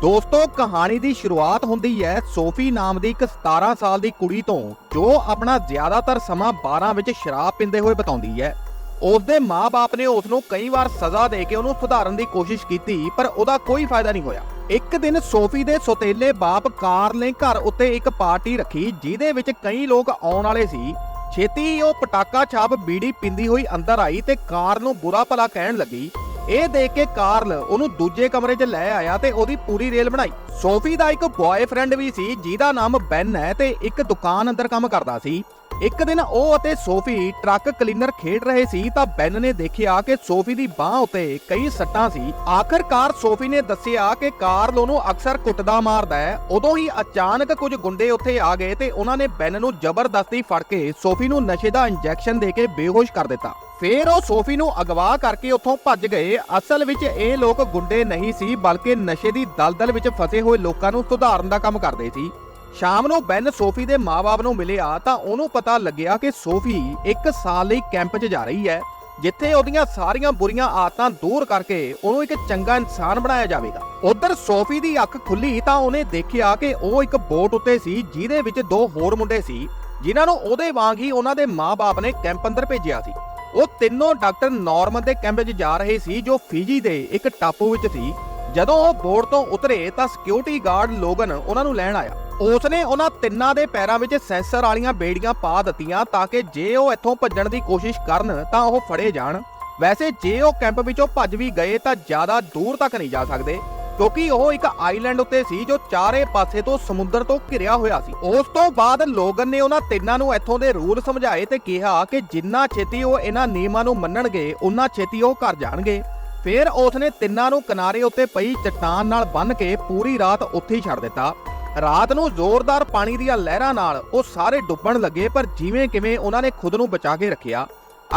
ਦੋਸਤੋ, ਕਹਾਣੀ ਦੀ ਸ਼ੁਰੂਆਤ ਹੁੰਦੀ ਹੈ ਸੋਫੀ ਨਾਮ ਦੀ ਇੱਕ 17 ਸਾਲ ਦੀ ਕੁੜੀ ਤੋਂ, ਜੋ ਆਪਣਾ ਜ਼ਿਆਦਾਤਰ ਸਮਾਂ ਬਾਰਾਂ ਵਿੱਚ ਸ਼ਰਾਬ ਪੀਂਦੇ ਹੋਏ ਬਿਤਾਉਂਦੀ ਹੈ। ਉਸ ਦੇ ਮਾਪੇ ਨੇ ਉਸ ਨੂੰ ਕਈ ਵਾਰ ਸਜ਼ਾ ਦੇ ਕੇ ਉਹਨੂੰ ਸੁਧਾਰਨ ਦੀ ਕੋਸ਼ਿਸ਼ ਕੀਤੀ, ਪਰ ਉਹਦਾ ਕੋਈ ਫਾਇਦਾ ਨਹੀਂ ਹੋਇਆ। ਇੱਕ ਦਿਨ ਸੋਫੀ ਦੇ ਸੋਤੇਲੇ ਬਾਪ ਕਾਰ ਨੇ ਘਰ ਉੱਤੇ ਇੱਕ ਪਾਰਟੀ ਰੱਖੀ, ਜਿਹਦੇ ਵਿੱਚ ਕਈ ਲੋਕ ਆਉਣ ਵਾਲੇ ਸੀ। ਛੇਤੀ ਹੀ ਉਹ ਪਟਾਕਾ ਛਾਪ ਬੀੜੀ ਪਿੰਦੀ ਹੋਈ ਅੰਦਰ ਆਈ ਤੇ ਕਾਰ ਨੂੰ ਬੁਰਾ ਭਲਾ ਕਹਿਣ ਲੱਗੀ। ਇਹ ਦੇਖ ਕੇ ਕਾਰਲ ਉਹਨੂੰ ਦੂਜੇ ਕਮਰੇ 'ਚ ਲੈ ਆਇਆ ਤੇ ਉਹਦੀ ਪੂਰੀ ਰੇਲ ਬਣਾਈ। ਸੋਫੀ ਦਾ ਇੱਕ ਬॉयਫ੍ਰੈਂਡ ਵੀ ਸੀ, ਜਿਹਦਾ ਨਾਮ ਬੈਨ ਹੈ ਤੇ ਇੱਕ ਦੁਕਾਨ ਅੰਦਰ ਕੰਮ ਕਰਦਾ ਸੀ। ਇੱਕ ਦਿਨ ਉਹ ਅਤੇ ਸੋਫੀ ਟਰੱਕ ਕਲੀਨਰ ਖੇਡ ਰਹੇ ਸੀ ਤਾਂ ਬੈਨ ਨੇ ਦੇਖਿਆ ਕਿ ਸੋਫੀ ਦੀ ਬਾਹ ਉੱਤੇ ਕਈ ਸੱਟਾਂ ਸੀ। ਆਖਰਕਾਰ ਸੋਫੀ ਨੇ ਦੱਸਿਆ ਕਿ ਕਾਰਲ ਉਹਨੂੰ ਅਕਸਰ ਕੁੱਟਦਾ ਮਾਰਦਾ ਹੈ। ਉਦੋਂ ਹੀ ਅਚਾਨਕ ਕੁਝ ਗੁੰਡੇ ਉੱਥੇ ਆ ਗਏ ਤੇ ਉਹਨਾਂ ਨੇ ਬੈਨ ਨੂੰ ਜ਼ਬਰਦਸਤੀ ਫੜ ਕੇ ਸੋਫੀ ਨੂੰ ਨਸ਼ੇ ਦਾ ਇੰਜੈਕਸ਼ਨ ਦੇ ਕੇ ਬੇਹੋਸ਼ ਕਰ ਦਿੱਤਾ। ਫੇਰ ਉਹ ਸੋਫੀ ਨੂੰ ਅਗਵਾ ਕਰਕੇ ਉੱਥੋਂ ਭੱਜ ਗਏ। ਅਸਲ ਵਿੱਚ ਇਹ ਲੋਕ ਗੁੰਡੇ ਨਹੀਂ ਸੀ, ਬਲਕਿ ਨਸ਼ੇ ਦੀ ਦਲਦਲ ਵਿੱਚ ਫਸੇ ਹੋਏ ਲੋਕਾਂ ਨੂੰ ਸੁਧਾਰਨ ਦਾ ਕੰਮ ਕਰਦੇ ਸੀ। ਸ਼ਾਮ ਨੂੰ ਬੈਨ ਸੋਫੀ ਦੇ ਮਾਪੇ ਨੂੰ ਮਿਲਿਆ ਤਾਂ ਉਹਨੂੰ ਪਤਾ ਲੱਗਿਆ ਕਿ ਸੋਫੀ 1 ਸਾਲ ਲਈ ਕੈਂਪ 'ਚ ਜਾ ਰਹੀ ਹੈ, ਜਿੱਥੇ ਉਹਦੀਆਂ ਸਾਰੀਆਂ ਬੁਰੀਆਂ ਆਦਤਾਂ ਦੂਰ ਕਰਕੇ ਉਹਨੂੰ ਇੱਕ ਚੰਗਾ ਇਨਸਾਨ ਬਣਾਇਆ ਜਾਵੇਗਾ। ਉਧਰ ਸੋਫੀ ਦੀ ਅੱਖ ਖੁੱਲੀ ਤਾਂ ਉਹਨੇ ਦੇਖਿਆ ਕਿ ਉਹ ਇੱਕ ਬੋਟ ਉੱਤੇ ਸੀ, ਜਿਹਦੇ ਵਿੱਚ ਦੋ ਹੋਰ ਮੁੰਡੇ ਸੀ, ਜਿਨ੍ਹਾਂ ਨੂੰ ਉਹਦੇ ਵਾਂਗ ਹੀ ਉਹਨਾਂ ਦੇ ਮਾਪੇ ਨੇ ਕੈਂਪ ਅੰਦਰ ਭੇਜਿਆ ਸੀ। ਉਹ ਤਿੰਨੋਂ ਡਾਕਟਰ ਨਾਰਮਨ ਦੇ ਕੈਂਪ 'ਚ ਜਾ ਰਹੇ ਸੀ, ਜੋ ਫਿਜੀ ਦੇ ਇੱਕ ਟਾਪੂ ਵਿੱਚ ਸੀ। ਜਦੋਂ ਉਹ ਬੋਟ ਤੋਂ ਉਤਰੇ ਤਾਂ ਸਿਕਿਉਰਿਟੀ ਗਾਰਡ ਲੋਗਨ ਉਹਨਾਂ ਨੂੰ ਲੈਣ ਆਇਆ। ਉਸਨੇ ਉਹਨਾਂ ਤਿੰਨਾਂ ਦੇ ਪੈਰਾਂ ਵਿੱਚ ਸੈਂਸਰ ਵਾਲੀਆਂ ਬੇੜੀਆਂ ਪਾ ਦਿੱਤੀਆਂ ਤਾਂ ਕਿ ਜੇ ਉਹ ਇੱਥੋਂ ਭੱਜਣ ਦੀ ਕੋਸ਼ਿਸ਼ ਕਰਨ ਤਾਂ ਉਹ ਫੜੇ ਜਾਣ। ਵੈਸੇ ਜੇ ਉਹ ਕੈਂਪ ਵਿੱਚੋਂ ਭੱਜ ਵੀ ਗਏ ਤਾਂ ਜ਼ਿਆਦਾ ਦੂਰ ਤੱਕ ਨਹੀਂ ਜਾ ਸਕਦੇ, ਕਿਉਂਕਿ ਉਹ ਇੱਕ ਆਈਲੈਂਡ ਉੱਤੇ ਸੀ ਜੋ ਚਾਰੇ ਪਾਸੇ ਤੋਂ ਸਮੁੰਦਰ ਤੋਂ ਘਿਰਿਆ ਹੋਇਆ ਸੀ। ਉਸ ਤੋਂ ਬਾਅਦ ਲੋਗਨ ਨੇ ਉਹਨਾਂ ਤਿੰਨਾਂ ਨੂੰ ਇੱਥੋਂ ਦੇ ਰੂਲ ਸਮਝਾਏ ਤੇ ਕਿਹਾ ਕਿ ਜਿੰਨਾ ਛੇਤੀ ਉਹ ਇਹਨਾਂ ਨਿਯਮਾਂ ਨੂੰ ਮੰਨਣਗੇ ਉਨਾ ਛੇਤੀ ਉਹ ਘਰ ਜਾਣਗੇ। ਫਿਰ ਉਸਨੇ ਤਿੰਨਾਂ ਨੂੰ ਕਿਨਾਰੇ ਉੱਤੇ ਪਈ ਚਟਾਨ ਨਾਲ ਬੰਨ੍ਹ ਕੇ ਪੂਰੀ ਰਾਤ ਉੱਥੇ ਹੀ ਛੱਡ ਦਿੱਤਾ। ਰਾਤ ਨੂੰ ਜ਼ੋਰਦਾਰ ਪਾਣੀ ਦੀਆਂ ਲਹਿਰਾਂ ਨਾਲ ਉਹ ਸਾਰੇ ਡੁੱਬਣ ਲੱਗੇ, ਪਰ ਜਿਵੇਂ ਕਿਵੇਂ ਉਹਨਾਂ ਨੇ ਖੁਦ ਨੂੰ ਬਚਾ ਕੇ ਰੱਖਿਆ।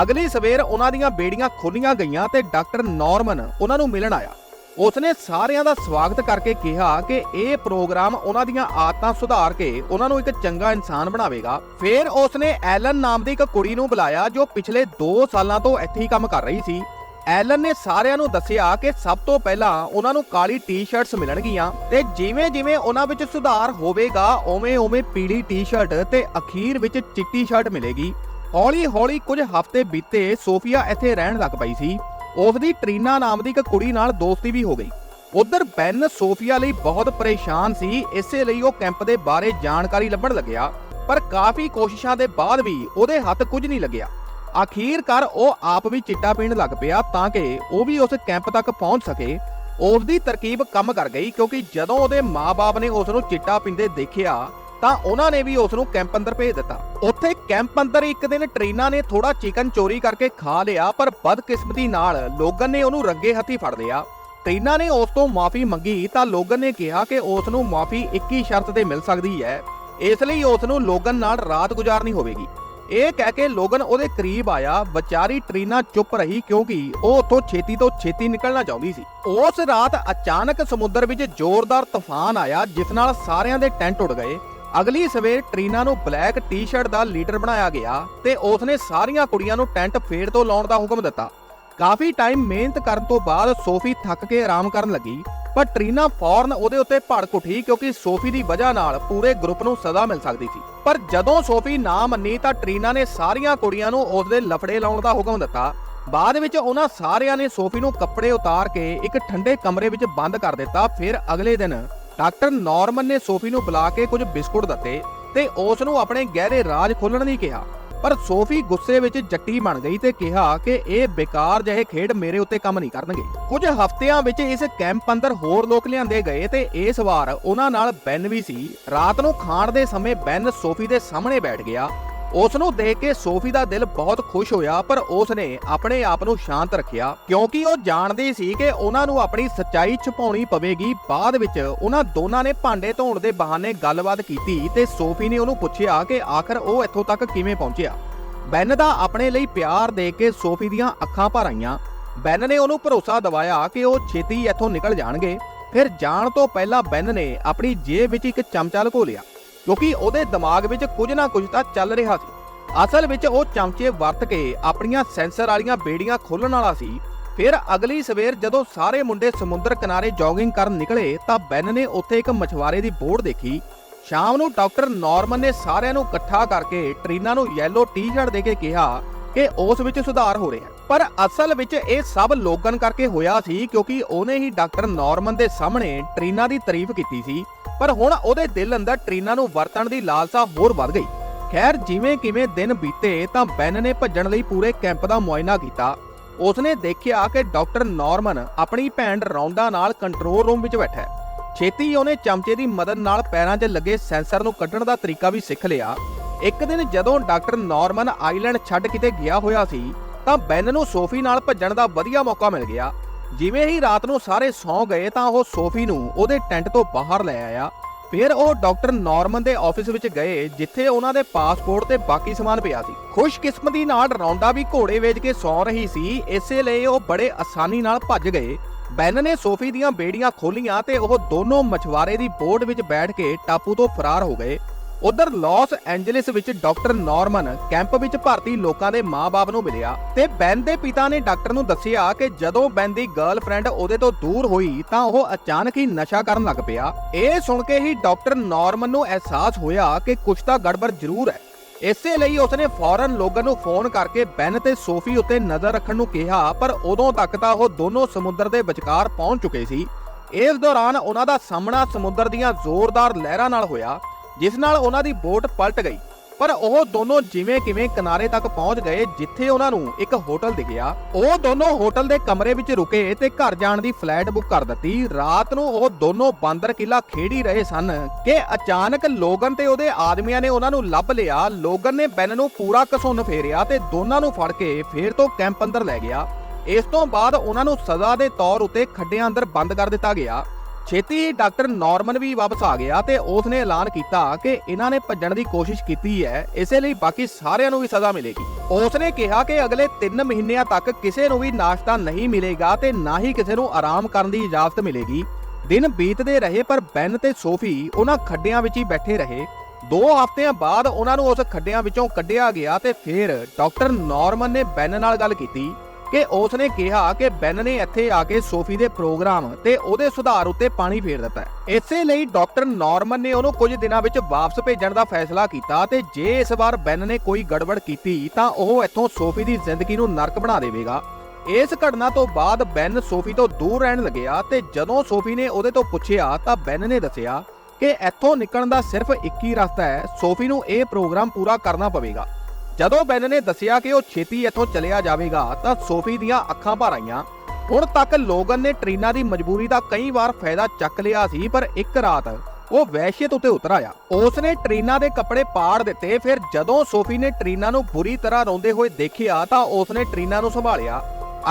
ਅਗਲੀ ਸਵੇਰ ਉਹਨਾਂ ਦੀਆਂ ਬੇੜੀਆਂ ਖੋਲੀਆਂ ਗਈਆਂ ਤੇ ਡਾਕਟਰ ਨਾਰਮਨ ਉਹਨਾਂ ਨੂੰ ਮਿਲਣ ਆਇਆ। ਉਸਨੇ ਸਾਰਿਆਂ ਦਾ ਸਵਾਗਤ ਕਰਕੇ ਕਿਹਾ ਕਿ ਇਹ ਪ੍ਰੋਗਰਾਮ ਉਹਨਾਂ ਦੀਆਂ ਆਦਤਾਂ ਸੁਧਾਰ ਕੇ ਉਹਨਾਂ ਨੂੰ ਇੱਕ ਚੰਗਾ ਇਨਸਾਨ ਬਣਾਵੇਗਾ। ਫਿਰ ਉਸਨੇ ਐਲਨ ਨਾਮ ਦੀ ਇੱਕ ਕੁੜੀ ਨੂੰ ਬੁਲਾਇਆ ਜੋ ਪਿਛਲੇ 2 ਸਾਲਾਂ ਤੋਂ ਇੱਥੇ ਹੀ ਕੰਮ ਕਰ ਰਹੀ ਸੀ। ਐਲਨ ਨੇ ਸਾਰਿਆਂ ਨੂੰ ਦੱਸਿਆ ਕਿ ਸਭ ਤੋਂ ਪਹਿਲਾਂ ਉਹਨਾਂ ਨੂੰ ਕਾਲੀ ਟੀ-ਸ਼ਰਟਸ ਮਿਲਣਗੀਆਂ ਤੇ ਜਿਵੇਂ-ਜਿਵੇਂ ਉਹਨਾਂ ਵਿੱਚ ਸੁਧਾਰ ਹੋਵੇਗਾ ਓਵੇਂ-ਓਵੇਂ ਪੀਲੀ ਟੀ-ਸ਼ਰਟ ਤੇ ਅਖੀਰ ਵਿੱਚ ਚਿੱਟੀ ਸ਼ਰਟ ਮਿਲੇਗੀ। ਹੌਲੀ-ਹੌਲੀ ਕੁਝ ਹਫ਼ਤੇ ਬੀਤੇ ਸੋਫੀਆ ਇੱਥੇ ਰਹਿਣ ਲੱਗ ਪਈ ਸੀ। ਉਸ ਦੀ ਟਰੀਨਾ ਨਾਮ ਦੀ ਇੱਕ ਕੁੜੀ ਨਾਲ ਦੋਸਤੀ ਵੀ ਹੋ ਗਈ। ਉਧਰ ਬੈਨ ਸੋਫੀਆ ਲਈ ਬਹੁਤ ਪਰੇਸ਼ਾਨ ਸੀ, ਇਸੇ ਲਈ ਉਹ ਕੈਂਪ ਦੇ ਬਾਰੇ ਜਾਣਕਾਰੀ ਲੱਭਣ ਲੱਗਿਆ। ਪਰ ਕਾਫੀ ਕੋਸ਼ਿਸ਼ਾਂ ਦੇ ਬਾਅਦ ਵੀ ਉਹਦੇ ਹੱਥ ਕੁਝ ਨਹੀਂ ਲੱਗਿਆ। ਆਖੀਰਕਾਰ ਉਹ ਆਪ ਵੀ ਚਿੱਟਾ ਪੀਣ ਲੱਗ ਪਿਆ ਤਾਂ ਕਿ ਉਹ ਵੀ ਉਸ ਕੈਂਪ ਤੱਕ ਪਹੁੰਚ ਸਕੇ। ਉਸ ਦੀ ਤਰਕੀਬ ਕੰਮ ਕਰ ਗਈ ਕਿਉਂਕਿ ਜਦੋਂ ਉਹਦੇ ਮਾਪੇ ਨੇ ਉਸ ਨੂੰ ਚਿੱਟਾ ਪੀਂਦੇ ਦੇਖਿਆ ਤਾਂ ਉਹਨਾਂ ਨੇ ਵੀ ਉਸ ਨੂੰ ਕੈਂਪ ਅੰਦਰ ਭੇਜ ਦਿੱਤਾ। ਉੱਥੇ ਕੈਂਪ ਅੰਦਰ ਇੱਕ ਦਿਨ ਟ੍ਰੇਨਾਂ ਨੇ ਥੋੜਾ ਚਿਕਨ ਚੋਰੀ ਕਰਕੇ ਖਾ ਲਿਆ ਪਰ ਬਦਕਿਸਮਤੀ ਨਾਲ ਲੋਗਨ ਨੇ ਉਹਨੂੰ ਰੰਗੇ ਹੱਥੀ ਫੜ ਲਿਆ। ਟ੍ਰੇਨਾਂ ਨੇ ਉਸ ਤੋਂ ਮਾਫੀ ਮੰਗੀ ਤਾਂ ਲੋਗਨ ਨੇ ਕਿਹਾ ਕਿ ਉਸ ਨੂੰ ਮਾਫੀ 21 ਸ਼ਰਤ ਤੇ ਮਿਲ ਸਕਦੀ ਹੈ। ਇਸ ਲਈ ਉਸ ਨੂੰ ਲੋਗਨ ਨਾਲ ਰਾਤ ਗੁਜ਼ਾਰਨੀ ਹੋਵੇਗੀ। ਇਹ ਕਹਿ ਕੇ ਲੋਗਨ ਉਹਦੇ ਕਰੀਬ ਆਇਆ, ਵਿਚਾਰੀ ਟ੍ਰੀਨਾ ਚੁੱਪ ਰਹੀ ਕਿਉਂਕਿ ਉਹ ਉੱਥੋਂ ਛੇਤੀ ਤੋਂ ਛੇਤੀ ਨਿਕਲਣਾ ਚਾਹੁੰਦੀ ਸੀ। ਉਸ ਰਾਤ ਅਚਾਨਕ ਸਮੁੰਦਰ ਵਿੱਚ ਜ਼ੋਰਦਾਰ ਤੂਫਾਨ ਆਇਆ, ਜਿਸ ਨਾਲ ਸਾਰਿਆਂ ਦੇ ਟੈਂਟ ਉੱਡ ਗਏ। ਅਗਲੀ ਸਵੇਰ ਟ੍ਰੀਨਾ ਨੂੰ ਬਲੈਕ ਟੀ-ਸ਼ਰਟ ਦਾ ਲੀਡਰ ਬਣਾਇਆ ਗਿਆ ਤੇ ਉਸਨੇ ਸਾਰੀਆਂ ਕੁੜੀਆਂ ਨੂੰ ਟੈਂਟ ਫੇਰ ਤੋਂ ਲਾਉਣ ਦਾ ਹੁਕਮ ਦਿੱਤਾ। ਕਾਫੀ ਟਾਈਮ ਮਿਹਨਤ ਕਰਨ ਤੋਂ ਬਾਅਦ ਸੋਫੀ ਥੱਕ ਕੇ ਆਰਾਮ ਕਰਨ ਲੱਗੀ, ਪਰ ਟ੍ਰੀਨਾ ਫੌਰਨ ਉਹਦੇ ਉੱਤੇ ਭੜਕ ਉੱਠੀ ਕਿਉਂਕਿ ਸੋਫੀ ਦੀ ਵਜ੍ਹਾ ਨਾਲ ਪੂਰੇ ਗਰੁੱਪ ਨੂੰ ਸਜ਼ਾ ਮਿਲ ਸਕਦੀ ਸੀ। ਪਰ ਜਦੋਂ ਸੋਫੀ ਨਾ ਮੰਨੀ ਤਾਂ ਟ੍ਰੀਨਾ ਨੇ ਸਾਰੀਆਂ ਕੁੜੀਆਂ ਨੂੰ ਉਸ ਦੇ ਲਫੜੇ ਲਾਉਣ ਦਾ ਹੁਕਮ ਦਿੱਤਾ। ਬਾਅਦ ਵਿੱਚ ਉਹਨਾਂ ਸਾਰਿਆਂ ਨੇ ਸੋਫੀ ਨੂੰ ਕੱਪੜੇ ਉਤਾਰ ਕੇ ਇੱਕ ਠੰਡੇ ਕਮਰੇ ਵਿੱਚ ਬੰਦ ਕਰ ਦਿੱਤਾ। ਫਿਰ ਅਗਲੇ ਦਿਨ ਡਾਕਟਰ ਨਾਰਮਨ ਨੇ ਸੋਫੀ ਨੂੰ ਬੁਲਾ ਕੇ ਕੁਝ ਬਿਸਕੁਟ ਦਿੱਤੇ ਤੇ ਉਸ ਨੂੰ ਆਪਣੇ ਗਹਿਰੇ ਰਾਜ ਖੋਲਣ ਲਈ ਕਿਹਾ। ਪਰ ਸੋਫੀ ਗੁੱਸੇ ਵਿੱਚ ਜੱਟੀ ਬਣ ਗਈ ਤੇ ਕਿਹਾ ਕਿ ਇਹ ਬੇਕਾਰ ਜਿਹੇ ਖੇਡ ਮੇਰੇ ਉੱਤੇ ਕੰਮ ਨਹੀਂ ਕਰਨਗੇ। ਕੁਝ ਹਫ਼ਤਿਆਂ ਵਿੱਚ ਇਸ ਕੈਂਪ ਅੰਦਰ ਹੋਰ ਲੋਕ ਲਿਆਂਦੇ ਗਏ ਤੇ ਇਸ ਵਾਰ ਉਹਨਾਂ ਨਾਲ ਬੈਨ ਵੀ ਸੀ। ਰਾਤ ਨੂੰ ਖਾਣ ਦੇ ਸਮੇਂ ਬੈਨ ਸੋਫੀ ਦੇ ਸਾਹਮਣੇ ਬੈਠ ਗਿਆ। ਉਸ ਨੂੰ ਦੇਖ ਕੇ ਸੋਫੀ ਦਾ ਦਿਲ ਬਹੁਤ ਖੁਸ਼ ਹੋਇਆ, ਪਰ ਉਸ ਨੇ ਆਪਣੇ ਆਪ ਨੂੰ ਸ਼ਾਂਤ ਰੱਖਿਆ, ਕਿਉਂਕਿ ਉਹ ਜਾਣਦੀ ਸੀ ਕਿ ਉਹਨਾਂ ਨੂੰ ਆਪਣੀ ਸੱਚਾਈ ਛੁਪਾਉਣੀ ਪਵੇਗੀ। ਬਾਅਦ ਵਿੱਚ ਉਹਨਾਂ ਦੋਨਾਂ ਨੇ ਭਾਂਡੇ ਧੋਣ ਦੇ ਬਹਾਨੇ ਗੱਲਬਾਤ ਕੀਤੀ ਤੇ ਸੋਫੀ ਨੇ ਉਹਨੂੰ ਪੁੱਛਿਆ ਕਿ ਆਖਰ ਉਹ ਇੱਥੋਂ ਤੱਕ ਕਿਵੇਂ ਪਹੁੰਚਿਆ। ਬੈਨ ਦਾ ਆਪਣੇ ਲਈ ਪਿਆਰ ਦੇ ਕੇ ਸੋਫੀ ਦੀਆਂ ਅੱਖਾਂ ਭਰ ਆਈਆਂ। ਬੈਨ ਨੇ ਉਹਨੂੰ ਭਰੋਸਾ ਦਿਵਾਇਆ ਕਿ ਉਹ ਛੇਤੀ ਇੱਥੋਂ ਨਿਕਲ ਜਾਣਗੇ। ਫਿਰ ਜਾਣ ਤੋਂ ਪਹਿਲਾਂ ਬੈਨ ਨੇ ਆਪਣੀ ਜੇਬ ਵਿੱਚ ਇੱਕ ਚਮਚਾ ਲੁਕੋ ਲਿਆ। ਕਿਉਂਕਿ ਉਹਦੇ ਦਿਮਾਗ ਵਿੱਚ ਕੁਝ ਨਾ ਕੁਝ ਤਾਂ ਚੱਲ ਰਿਹਾ ਸੀ। ਅਸਲ ਵਿੱਚ ਉਹ ਚਮਚੇ ਵਰਤ ਕੇ ਆਪਣੀਆਂ ਸੈਂਸਰ ਵਾਲੀਆਂ ਬੇੜੀਆਂ ਖੋਲਣ ਵਾਲਾ ਸੀ। ਫਿਰ ਅਗਲੀ ਸਵੇਰ ਜਦੋਂ ਸਾਰੇ ਮੁੰਡੇ ਸਮੁੰਦਰ ਕਿਨਾਰੇ ਜੌਗਿੰਗ ਕਰਨ ਨਿਕਲੇ ਤਾਂ ਬੈਨ ਨੇ ਉੱਥੇ ਇੱਕ ਮਛਵਾਰੇ ਦੀ ਬੋਰਡ ਦੇਖੀ। ਸ਼ਾਮ ਨੂੰ ਡਾਕਟਰ ਨਾਰਮਨ ਨੇ ਸਾਰਿਆਂ ਨੂੰ ਇਕੱਠਾ ਕਰਕੇ ਟਰੀਨਾ ਨੂੰ ਯੈਲੋ ਟੀ-ਸ਼ਰਟ ਦੇ ਕੇ ਕਿਹਾ ਕਿ ਉਸ ਵਿੱਚ ਸੁਧਾਰ ਹੋ ਰਿਹਾ ਪਰ ਅਸਲ ਵਿੱਚ ਇਹ ਸਭ ਲੋਗਨ ਕਰਕੇ ਹੋਇਆ ਸੀ ਕਿਉਂਕਿ ਉਹਨੇ ਹੀ ਡਾਕਟਰ ਨਾਰਮਨ ਦੇ ਸਾਹਮਣੇ ਟਰੀਨਾ ਦੀ ਤਾਰੀਫ ਕੀਤੀ ਸੀ। ਪਰ ਹੁਣ ਉਹਦੇ ਦਿਲ ਅੰਦਰ ਟਰੀਨਾ ਨੂੰ ਵਰਤਣ ਦੀ ਲਾਲਸਾ ਹੋਰ ਵੱਧ ਗਈ। ਖੈਰ, ਜਿਵੇਂ ਕਿਵੇਂ ਦਿਨ ਬੀਤੇ, ਤਾਂ ਬੈਨ ਨੇ ਭੱਜਣ ਲਈ ਪੂਰੇ ਕੈਂਪ ਦਾ ਮੁਆਇਨਾ ਕੀਤਾ। ਉਸਨੇ ਦੇਖਿਆ ਕਿ ਡਾਕਟਰ ਨਾਰਮਨ ਆਪਣੀ ਭੈਣ ਰੌਂਡਾ ਨਾਲ ਕੰਟਰੋਲ ਰੂਮ ਵਿੱਚ ਬੈਠਾ ਹੈ। ਛੇਤੀ ਹੀ ਉਹਨੇ ਚਮਚੇ ਦੀ ਮਦਦ ਨਾਲ ਪੈਰਾਂ 'ਚ ਲੱਗੇ ਸੈਂਸਰ ਨੂੰ ਕੱਢਣ ਦਾ ਤਰੀਕਾ ਵੀ ਸਿੱਖ ਲਿਆ। ਇੱਕ ਦਿਨ ਜਦੋਂ ਡਾਕਟਰ ਨਾਰਮਨ ਆਈਲੈਂਡ ਛੱਡ ਕਿਤੇ ਗਿਆ ਹੋਇਆ ਸੀ, ਤਾਂ ਬੈਨ ਨੂੰ ਸੋਫੀ ਨਾਲ ਭੱਜਣ ਦਾ ਵਧੀਆ ਮੌਕਾ ਮਿਲ ਗਿਆ। ਜਿਵੇਂ ਹੀ ਰਾਤ ਨੂੰ ਸਾਰੇ ਸੌਂ ਗਏ ਤਾਂ ਉਹ ਸੋਫੀ ਨੂੰ ਉਹਦੇ ਟੈਂਟ ਤੋਂ ਬਾਹਰ ਲੈ ਆਇਆ। ਫਿਰ ਉਹ ਡਾਕਟਰ ਨਾਰਮਨ ਦੇ ਆਫਿਸ ਵਿੱਚ ਗਏ, ਜਿੱਥੇ ਉਹਨਾਂ ਦੇ ਪਾਸਪੋਰਟ ਤੇ ਬਾਕੀ ਸਮਾਨ ਪਿਆ ਸੀ। ਖੁਸ਼ਕਿਸਮਤੀ ਨਾਲ ਰੌਂਡਾ ਵੀ ਘੋੜੇ ਵੇਚ ਕੇ ਸੌਂ ਰਹੀ ਸੀ, ਇਸੇ ਲਈ ਉਹ ਬੜੇ ਆਸਾਨੀ ਨਾਲ ਭੱਜ ਗਏ। ਬੈਨ ਨੇ ਸੋਫੀ ਦੀਆਂ ਬੇੜੀਆਂ ਖੋਲੀਆਂ ਤੇ ਉਹ ਦੋਨੋਂ ਮਛਵਾਰੇ ਦੀ ਬੋਟ ਵਿੱਚ ਬੈਠ ਕੇ ਟਾਪੂ ਤੋਂ ਫਰਾਰ ਹੋ ਗਏ। ਉਧਰ ਲਾਸ ਐਂਜਲਿਸ ਵਿੱਚ ਡਾਕਟਰ ਨਾਰਮਨ ਕੈਂਪ ਵਿੱਚ ਭਾਰਤੀ ਲੋਕਾਂ ਦੇ ਮਾਪੇ ਨੂੰ ਮਿਲਿਆ ਤੇ ਬੈਨ ਦੇ ਪਿਤਾ ਨੇ ਡਾਕਟਰ ਨੂੰ ਦੱਸਿਆ ਕਿ ਜਦੋਂ ਬੈਨ ਦੀ ਗਰਲਫ੍ਰੈਂਡ ਉਹਦੇ ਤੋਂ ਦੂਰ ਹੋਈ ਤਾਂ ਉਹ ਅਚਾਨਕ ਹੀ ਨਸ਼ਾ ਕਰਨ ਲੱਗ ਪਿਆ। ਇਹ ਸੁਣ ਕੇ ਹੀ ਡਾਕਟਰ ਨਾਰਮਨ ਨੂੰ ਅਹਿਸਾਸ ਹੋਇਆ ਕਿ ਕੁਝ ਤਾਂ ਗੜਬੜ ਜ਼ਰੂਰ ਹੈ। ਇਸੇ ਲਈ ਉਸਨੇ ਫੌਰਨ ਲੋਗਨ ਨੂੰ ਫੋਨ ਕਰਕੇ ਬੈਨ ਤੇ ਸੋਫੀ ਉੱਤੇ ਨਜ਼ਰ ਰੱਖਣ ਨੂੰ ਕਿਹਾ, ਪਰ ਉਦੋਂ ਤੱਕ ਤਾਂ ਉਹ ਦੋਨੋਂ ਸਮੁੰਦਰ ਦੇ ਵਿਚਕਾਰ ਪਹੁੰਚ ਚੁੱਕੇ ਸੀ। ਇਸ ਦੌਰਾਨ ਉਹਨਾਂ ਦਾ ਸਾਹਮਣਾ ਸਮੁੰਦਰ ਦੀਆਂ ਜ਼ੋਰਦਾਰ ਲਹਿਰਾਂ ਨਾਲ ਹੋਇਆ। ਜਿਸ ਨਾਲ ਉਹਨਾਂ ਦੀ ਬੋਟ ਪਲਟ ਗਈ। ਪਰ ਉਹ ਦੋਨੋਂ ਜਿਵੇਂ ਕਿਵੇਂ ਕਿਨਾਰੇ ਤੱਕ ਪਹੁੰਚ ਗਏ, ਜਿੱਥੇ ਉਹਨਾਂ ਨੂੰ ਇੱਕ ਹੋਟਲ ਦਿਖਿਆ, ਉਹ ਦੋਨੋਂ ਹੋਟਲ ਦੇ ਕਮਰੇ ਵਿੱਚ ਰੁਕੇ ਤੇ ਘਰ ਜਾਣ ਦੀ ਫਲੈਟ ਬੁੱਕ ਕਰ ਦਿੱਤੀ। ਰਾਤ ਨੂੰ ਉਹ ਦੋਨੋਂ ਬਾਂਦਰ ਕਿਲਾ ਖੇਡੀ ਰਹੇ ਸਨ ਕਿ ਅਚਾਨਕ ਲੋਗਨ ਤੇ ਉਹਦੇ ਆਦਮੀਆਂ ਨੇ ਉਹਨਾਂ ਨੂੰ ਲੱਭ ਲਿਆ। ਲੋਗਨ ਨੇ ਬੈਨ ਨੂੰ ਪੂਰਾ ਘਸੁੰਨ ਫੇਰਿਆ ਤੇ ਦੋਨਾਂ ਨੂੰ ਫੜ ਕੇ ਫੇਰ ਤੋਂ ਕੈਂਪ ਅੰਦਰ ਲੈ ਗਿਆ। ਇਸ ਤੋਂ ਬਾਅਦ ਉਹਨਾਂ ਨੂੰ ਸਜ਼ਾ ਦੇ ਤੌਰ ਉਤੇ ਖੱਡਿਆਂ ਅੰਦਰ ਬੰਦ ਕਰ ਦਿੱਤਾ ਗਿਆ। ਛੇਤੀ ਹੀ ਡਾਕਟਰ ਨਾਰਮਨ ਵੀ ਵਾਪਸ ਆ ਗਿਆ ਤੇ ਉਸ ਨੇ ਐਲਾਨ ਕੀਤਾ ਕਿ ਇਹਨਾਂ ਨੇ ਭੱਜਣ ਦੀ ਕੋਸ਼ਿਸ਼ ਕੀਤੀ ਹੈ। ਇਸੇ ਲਈ ਬਾਕੀ ਸਾਰਿਆਂ ਨੂੰ ਵੀ ਸਜ਼ਾ ਮਿਲੇਗੀ। ਉਸ ਨੇ ਕਿਹਾ ਕਿ ਅਗਲੇ 3 ਮਹੀਨਿਆਂ ਤੱਕ ਕਿਸੇ ਨੂੰ ਵੀ ਨਾਸ਼ਤਾ ਨਹੀਂ ਮਿਲੇਗਾ ਤੇ ਨਾ ਹੀ ਕਿਸੇ ਨੂੰ ਆਰਾਮ ਕਰਨ ਦੀ ਇਜਾਜ਼ਤ ਮਿਲੇਗੀ। ਦਿਨ ਬੀਤਦੇ ਰਹੇ ਪਰ ਬੈਨ ਤੇ ਸੋਫੀ ਉਹਨਾਂ ਖੱਡਿਆਂ ਵਿੱਚ ਹੀ ਬੈਠੇ ਰਹੇ। ਦੋ ਹਫ਼ਤਿਆਂ ਬਾਅਦ ਉਹਨਾਂ ਨੂੰ ਉਸ ਖੱਡਿਆਂ ਵਿੱਚੋਂ ਕੱਢਿਆ ਗਿਆ ਤੇ ਫਿਰ ਡਾਕਟਰ ਨਾਰਮਨ ਨੇ ਬੈਨ ਨਾਲ ਗੱਲ ਕੀਤੀ। ਕਿ ਉਸ ਨੇ ਕਿਹਾ ਕਿ ਬੈਨ ਨੇ ਇੱਥੇ ਆ ਕੇ ਸੋਫੀ ਦੇ ਪ੍ਰੋਗਰਾਮ ਤੇ ਉਹਦੇ ਸੁਧਾਰ ਉੱਤੇ ਪਾਣੀ ਫੇਰ ਦਿੱਤਾ ਇਸੇ ਲਈ ਡਾਕਟਰ ਨਾਰਮਨ ਨੇ ਉਹਨੂੰ ਕੁਝ ਦਿਨਾਂ ਵਿੱਚ ਵਾਪਸ ਭੇਜਣ ਦਾ ਫੈਸਲਾ ਕੀਤਾ ਤੇ ਜੇ ਇਸ ਵਾਰ ਬੈਨ ਨੇ ਕੋਈ ਗੜਬੜ ਕੀਤੀ ਤਾਂ ਉਹ ਇੱਥੋਂ ਸੋਫੀ ਦੀ ਜ਼ਿੰਦਗੀ ਨੂੰ ਨਰਕ ਬਣਾ ਦੇਵੇਗਾ। ਇਸ ਘਟਨਾ ਤੋਂ ਬਾਅਦ ਬੈਨ ਸੋਫੀ ਤੋਂ ਦੂਰ ਰਹਿਣ ਲੱਗਿਆ ਤੇ ਜਦੋਂ ਸੋਫੀ ਨੇ ਉਹਦੇ ਤੋਂ ਪੁੱਛਿਆ ਤਾਂ ਬੈਨ ਨੇ ਦੱਸਿਆ ਕਿ ਇੱਥੋਂ ਨਿਕਲਣ ਦਾ ਸਿਰਫ ਇੱਕ ਹੀ ਰਸਤਾ ਹੈ, ਸੋਫੀ ਨੂੰ ਇਹ ਪ੍ਰੋਗਰਾਮ ਪੂਰਾ ਕਰਨਾ ਪਵੇਗਾ। ਜਦੋਂ ਬੈਨ ਨੇ ਦੱਸਿਆ ਕਿ ਉਹ ਛੇਤੀ ਇੱਥੋਂ ਚਲਿਆ ਜਾਵੇਗਾ ਤਾਂ ਸੋਫੀ ਦੀਆਂ ਅੱਖਾਂ ਭਰ ਆਈਆਂ। ਹੁਣ ਤੱਕ ਲੋਗਨ ਨੇ ਟਰੀਨਾ ਦੀ ਮਜਬੂਰੀ ਦਾ ਕਈ ਵਾਰ ਫਾਇਦਾ ਚੱਕ ਲਿਆ ਸੀ, ਪਰ ਇੱਕ ਰਾਤ ਉਹ ਵੈਸ਼ੀਅਤ ਉੱਤੇ ਉਤਰ ਆਇਆ। ਉਸ ਨੇ ਟਰੀਨਾ ਦੇ ਕੱਪੜੇ ਪਾੜ ਦਿੱਤੇ, ਫਿਰ ਜਦੋਂ ਸੋਫੀ ਨੇ ਟਰੀਨਾ ਨੂੰ ਬੁਰੀ ਤਰ੍ਹਾਂ ਰੋਂਦੇ ਹੋਏ ਦੇਖਿਆ ਤਾਂ ਉਸ ਨੇ ਟਰੀਨਾ ਨੂੰ ਸੰਭਾਲਿਆ।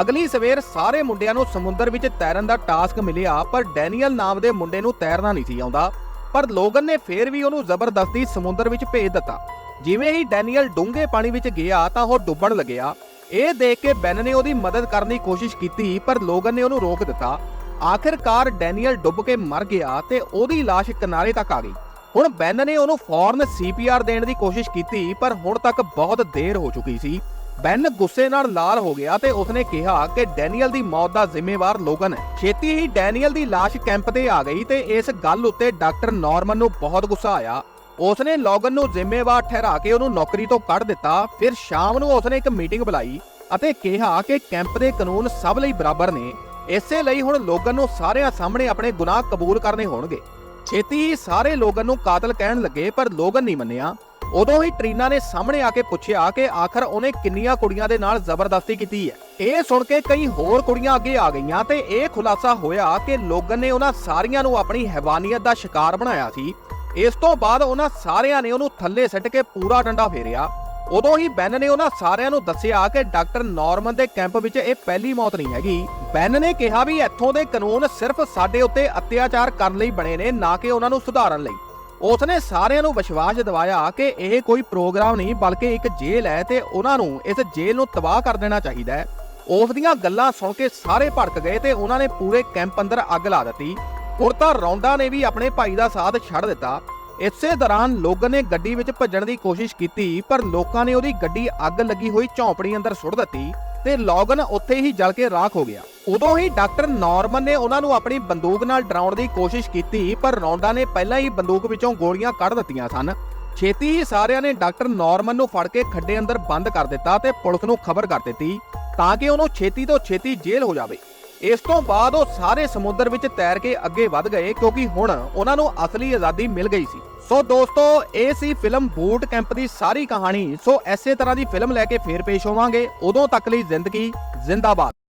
ਅਗਲੀ ਸਵੇਰ ਸਾਰੇ ਮੁੰਡਿਆਂ ਨੂੰ ਸਮੁੰਦਰ ਵਿੱਚ ਤੈਰਨ ਦਾ ਟਾਸਕ ਮਿਲਿਆ, ਪਰ ਡੈਨੀਅਲ ਨਾਮ ਦੇ ਮੁੰਡੇ ਨੂੰ ਤੈਰਨਾ ਨਹੀਂ ਸੀ ਆਉਂਦਾ। ਪਰ ਲੋਗਨ ਨੇ ਫੇਰ ਵੀ ਉਹਨੂੰ ਜ਼ਬਰਦਸਤੀ ਸਮੁੰਦਰ ਵਿੱਚ ਭੇਜ ਦਿੱਤਾ। ਜਿਵੇਂ ਹੀ ਡੈਨੀਅਲ ਡੂੰਘੇ ਪਾਣੀ ਵਿੱਚ ਗਿਆ ਤਾਂ ਉਹ ਡੁੱਬਣ ਲੱਗਿਆ। ਇਹ ਦੇਖ ਕੇ ਬੈਨ ਨੇ ਉਹਦੀ ਮਦਦ ਕਰਨ ਦੀ ਕੋਸ਼ਿਸ਼ ਕੀਤੀ, ਪਰ ਲੋਗਨ ਨੇ ਉਹਨੂੰ ਰੋਕ ਦਿੱਤਾ। ਆਖਿਰਕਾਰ ਡੈਨੀਅਲ ਡੁੱਬ ਕੇ ਮਰ ਗਿਆ ਤੇ ਉਹਦੀ ਲਾਸ਼ ਕਿਨਾਰੇ ਤੱਕ ਆ ਗਈ। ਹੁਣ ਬੈਨ ਨੇ ਉਹਨੂੰ ਫੌਰਨ ਸੀਪੀਆਰ ਦੇਣ ਦੀ ਕੋਸ਼ਿਸ਼ ਕੀਤੀ, ਪਰ ਹੁਣ ਤੱਕ ਬਹੁਤ ਦੇਰ ਹੋ ਚੁੱਕੀ ਸੀ। ਬੈਨ ਗੁੱਸੇ ਨਾਲ ਲਾਲ ਹੋ ਗਿਆ ਤੇ ਉਸਨੇ ਕਿਹਾ ਕਿ ਡੈਨੀਅਲ ਦੀ ਮੌਤ ਦਾ ਜ਼ਿੰਮੇਵਾਰ ਲੋਗਨ ਹੈ। ਛੇਤੀ ਹੀ ਡੈਨੀਅਲ ਦੀ ਲਾਸ਼ ਕੈਂਪ ਤੇ ਆ ਗਈ ਤੇ ਇਸ ਗੱਲ ਉੱਤੇ ਡਾਕਟਰ ਨਾਰਮਨ ਨੂੰ ਬਹੁਤ ਗੁੱਸਾ ਆਇਆ। ਉਸਨੇ ਲੋਗਨ ਨੂੰ ਜ਼ਿੰਮੇਵਾਰ ਠਹਿਰਾ ਕੇ ਉਹਨੂੰ ਨੌਕਰੀ ਤੋਂ ਕੱਢ ਦਿੱਤਾ। ਫਿਰ ਸ਼ਾਮ ਨੂੰ ਉਸਨੇ ਇੱਕ ਮੀਟਿੰਗ ਬੁਲਾਈ ਅਤੇ ਕਿਹਾ ਕਿ ਕੈਂਪ ਦੇ ਕਾਨੂੰਨ ਸਭ ਲਈ ਬਰਾਬਰ ਨੇ। ਇਸੇ ਲਈ ਹੁਣ ਲੋਗਨ ਨੂੰ ਸਾਰਿਆਂ ਸਾਹਮਣੇ ਆਪਣੇ ਗੁਨਾਹ ਕਬੂਲ ਕਰਨੇ ਹੋਣਗੇ। ਛੇਤੀ ਹੀ ਸਾਰੇ ਲੋਗਨ ਨੂੰ ਕਾਤਲ ਕਹਿਣ ਲੱਗੇ, ਪਰ ਲੋਗਨ ਨਹੀਂ ਮੰਨਿਆ। ਉਦੋਂ ਹੀ ਟਰੀਨਾ ਨੇ ਸਾਹਮਣੇ ਆ ਕੇ ਪੁੱਛਿਆ ਕਿ ਆਖਰ ਉਹਨੇ ਕਿੰਨੀਆਂ ਕੁੜੀਆਂ ਦੇ ਨਾਲ ਜ਼ਬਰਦਸਤੀ ਕੀਤੀ ਹੈ। ਇਹ ਸੁਣ ਕੇ ਕਈ ਹੋਰ ਕੁੜੀਆਂ ਅੱਗੇ ਆ ਗਈਆਂ ਤੇ ਇਹ ਖੁਲਾਸਾ ਹੋਇਆ ਕਿ ਲੋਗਨ ਨੇ ਉਹਨਾਂ ਸਾਰੀਆਂ ਨੂੰ ਆਪਣੀ ਹੈਵਾਨੀਅਤ ਦਾ ਸ਼ਿਕਾਰ ਬਣਾਇਆ ਸੀ। ਇਸ ਤੋਂ ਬਾਅਦ ਉਹਨਾਂ ਸਾਰਿਆਂ ਨੇ ਉਹਨੂੰ ਥੱਲੇ ਸੱਟ ਕੇ ਪੂਰਾ ਡੰਡਾ ਫੇਰਿਆ। ਉਦੋਂ ਹੀ ਬੈਨ ਨੇ ਉਹਨਾਂ ਸਾਰਿਆਂ ਨੂੰ ਦੱਸਿਆ ਕਿ ਡਾਕਟਰ ਨਾਰਮਨ ਦੇ ਕੈਂਪ ਵਿੱਚ ਇਹ ਪਹਿਲੀ ਮੌਤ ਨਹੀਂ ਹੈਗੀ। ਬੈਨ ਨੇ ਕਿਹਾ ਵੀ ਇੱਥੋਂ ਦੇ ਕਾਨੂੰਨ ਸਿਰਫ ਸਾਡੇ ਉੱਤੇ ਅਤਿਆਚਾਰ ਕਰਨ ਲਈ ਬਣੇ ਨੇ, ਨਾ ਕਿ ਉਹਨਾਂ ਨੂੰ ਸੁਧਾਰਨ ਲਈ। ਉਸਨੇ ਸਾਰਿਆਂ ਨੂੰ ਵਿਸ਼ਵਾਸ ਦਿਵਾਇਆ ਕਿ ਇਹ ਕੋਈ ਪ੍ਰੋਗਰਾਮ ਨਹੀਂ, ਬਲਕਿ ਇੱਕ ਜੇਲ੍ਹ ਹੈ ਤੇ ਉਹਨਾਂ ਨੂੰ ਇਸ ਜੇਲ੍ਹ ਨੂੰ ਤਬਾਹ ਕਰ ਦੇਣਾ ਚਾਹੀਦਾ ਹੈ। ਉਸ ਦੀਆਂ ਗੱਲਾਂ ਸੁਣ ਕੇ ਸਾਰੇ ਭੜਕ ਗਏ ਤੇ ਉਹਨਾਂ ਨੇ ਪੂਰੇ ਕੈਂਪ ਅੰਦਰ ਅੱਗ ਲਾ ਦਿੱਤੀ। ਹੁਣ ਤਾਂ ਰੌਂਡਾ ਨੇ ਵੀ ਆਪਣੇ ਭਾਈ ਦਾ ਸਾਥ ਛੱਡ ਦਿੱਤਾ। ਇਸੇ ਦੌਰਾਨ ਲੋਗਨ ਨੇ ਗੱਡੀ ਵਿੱਚ ਭੱਜਣ ਦੀ ਕੋਸ਼ਿਸ਼ ਕੀਤੀ, ਪਰ ਲੋਕਾਂ ਨੇ ਉਹਦੀ ਗੱਡੀ ਅੱਗ ਲੱਗੀ ਹੋਈ ਝੌਂਪੜੀ ਅੰਦਰ ਸੁੱਟ ਦਿੱਤੀ ਤੇ ਲੋਗਨ ਉੱਥੇ ਹੀ ਜਲ ਕੇ ਰਾਖ ਹੋ ਗਿਆ। ਉਦੋਂ ਹੀ ਡਾਕਟਰ ਨਾਰਮਨ ਨੇ ਉਹਨਾਂ ਨੂੰ ਆਪਣੀ ਬੰਦੂਕ ਨਾਲ ਡਰਾਉਣ ਦੀ ਕੋਸ਼ਿਸ਼ ਕੀਤੀ, ਪਰ ਰੌਂਡਾ ਨੇ ਪਹਿਲਾਂ ਹੀ ਬੰਦੂਕ ਵਿੱਚੋਂ ਗੋਲੀਆਂ ਕੱਢ ਦਿੱਤੀਆਂ ਸਨ। ਛੇਤੀ ਹੀ ਸਾਰਿਆਂ ਨੇ ਡਾਕਟਰ ਨਾਰਮਨ ਨੂੰ ਫੜ ਕੇ ਖੱਡੇ ਅੰਦਰ ਬੰਦ ਕਰ ਦਿੱਤਾ ਤੇ ਪੁਲਿਸ ਨੂੰ ਖਬਰ ਕਰ ਦਿੱਤੀ ਤਾਂ ਕਿ ਉਹਨੂੰ ਛੇਤੀ ਤੋਂ ਛੇਤੀ ਜੇਲ੍ਹ ਹੋ ਜਾਵੇ। ਇਸ ਤੋਂ ਬਾਅਦ ਉਹ ਸਾਰੇ ਸਮੁੰਦਰ ਵਿੱਚ ਤੈਰ ਕੇ ਅੱਗੇ ਵੱਧ ਗਏ ਕਿਉਂਕਿ ਹੁਣ ਉਹਨਾਂ ਨੂੰ ਅਸਲੀ ਆਜ਼ਾਦੀ ਮਿਲ ਗਈ ਸੀ। ਸੋ ਦੋਸਤੋ, ਇਹ ਸੀ ਫਿਲਮ ਬੂਟ ਕੈਂਪ ਦੀ ਸਾਰੀ ਕਹਾਣੀ। ਸੋ ਐਸੇ ਤਰ੍ਹਾਂ ਦੀ ਫਿਲਮ ਲੈ ਕੇ ਫੇਰ ਪੇਸ਼ ਹੋਵਾਂਗੇ। ਉਦੋਂ ਤੱਕ ਲਈ ਜ਼ਿੰਦਗੀ ਜ਼ਿੰਦਾਬਾਦ।